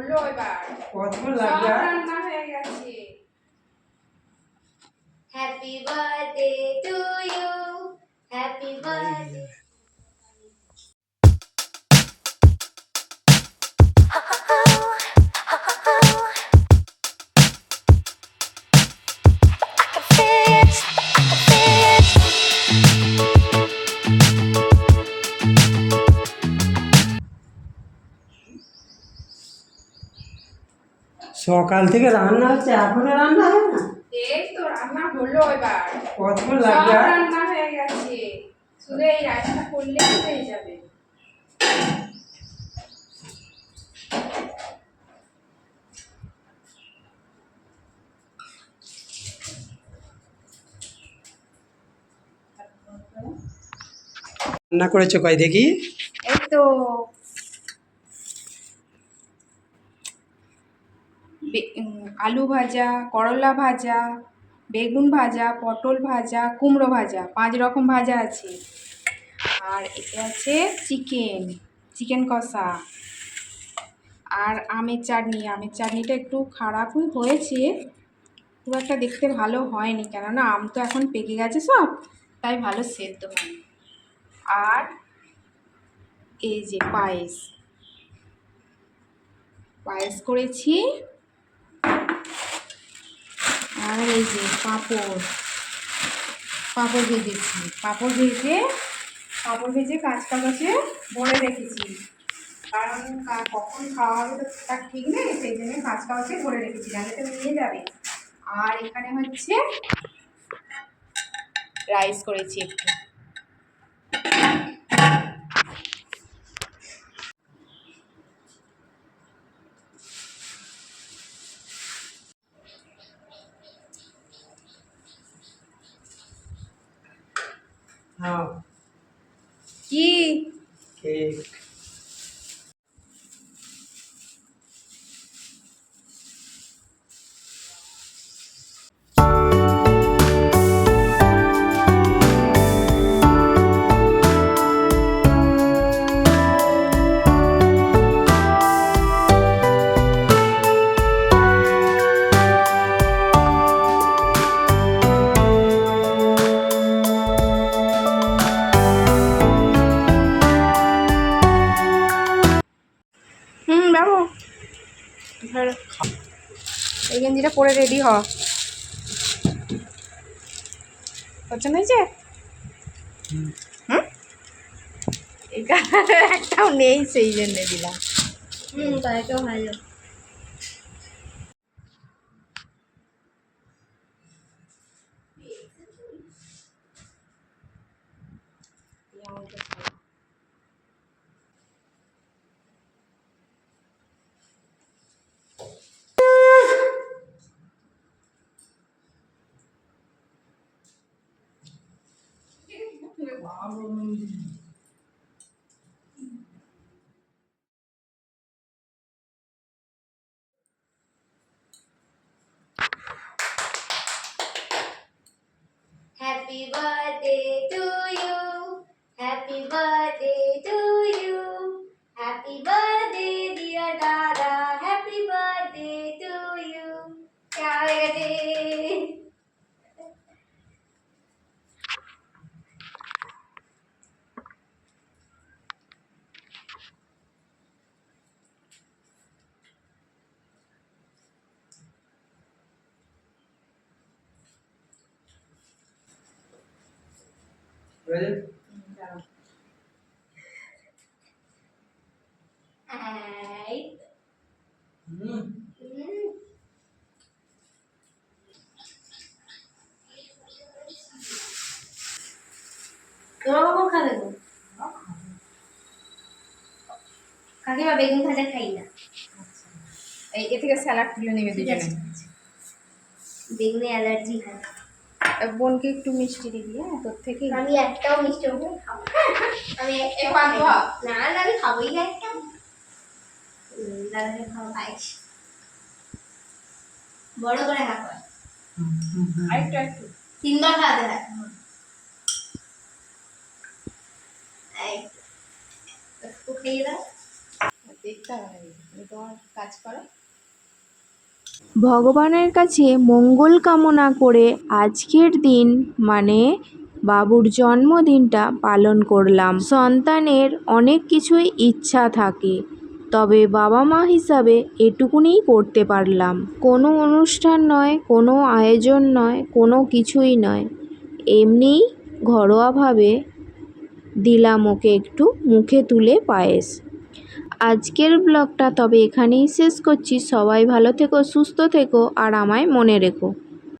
হলো এবার কতক্ষণ সব লাগবে আর? রান্না হয়ে গেছে Happy birthday to you. Happy birthday. সকাল থেকে রান্না হচ্ছে এখনও রান্না হয় না? এই তো রান্না হলো এবার। কতক্ষণ লাগবে? রান্না হয়ে গেছে। শুধু এই রাইসটা করলে হয়ে যাবে। রান্না করেছ কয় দেখি এই তো বে- উম, আলু ভাজা, করলা ভাজা, বেগুন ভাজা, পটল ভাজা, কুমড়ো ভাজা, পাঁচ রকম ভাজা আছে। আর এটা আছে চিকেন চিকেন কষা। আর আমের চাটনি, আমের চাটনিটা একটু খারাপই হয়েছে। খুব একটা দেখতে ভালো হয়নি, কেননা আম তো এখন পেকে গেছে সব, তাই ভালো সেদ্ধ হয়নি। আর এই যে পায়েস পায়েস করেছি আর এই যে পাঁপড় পাঁপড় ভেজেছি। পাঁপড় ভেজে পাঁপড় ভেজে কাঁচ কাগজে ভরে রেখেছি। কারণ কখন খাওয়া হবে তো তার ঠিক নেই, সেই জন্য কাঁচ কাগজে ভরে রেখেছি যাতে তো নিয়ে যাবে। আর এখানে হচ্ছে রাইস করেছি একটু হ্যাঁ কি? কেক। এই গেঞ্জিটা পরে রেডি হ। পছন্দ হয়েছে? হুম? এই কালারের একটাও নেই, সেই জন্যে দিলাম। হুম তো ভালো Happy birthday बेगुन खाते खाई ना ये क्या सलाद खिलो नहीं मिलती जाने बेगुन एलर्जी है বোনকে একটু মিষ্টি দিবি হ্যাঁ তোর থেকে আমি একটাও মিষ্টি খাব। আমি একটা না না আমি খাবোই না একটা। দাদাকে খাওয়া পায়েস। বড় করে হাঁক আরেকটু একটু তিনবার খাওয়াতে হয় এই, একটু খেয়ে দাও। দেখতে হবে তোমার কাজ করো। ভগবানের কাছে মঙ্গল কামনা করে আজকের দিন মানে বাবুর জন্মদিনটা পালন করলাম। সন্তানের অনেক কিছুই ইচ্ছা থাকে, তবে বাবা মা হিসাবে এটুকুনিই করতে পারলাম। কোনো অনুষ্ঠান নয়, কোনো আয়োজন নয়, কোনো কিছুই নয়। এমনিই ঘরোয়াভাবে দিলাম ওকে একটু মুখে তুলে পায়েস। আজকের ব্লগটা তবে এখানেই শেষ করছি। সবাই ভালো থেকো, সুস্থ থেকো, আর আমায় মনে রেখো।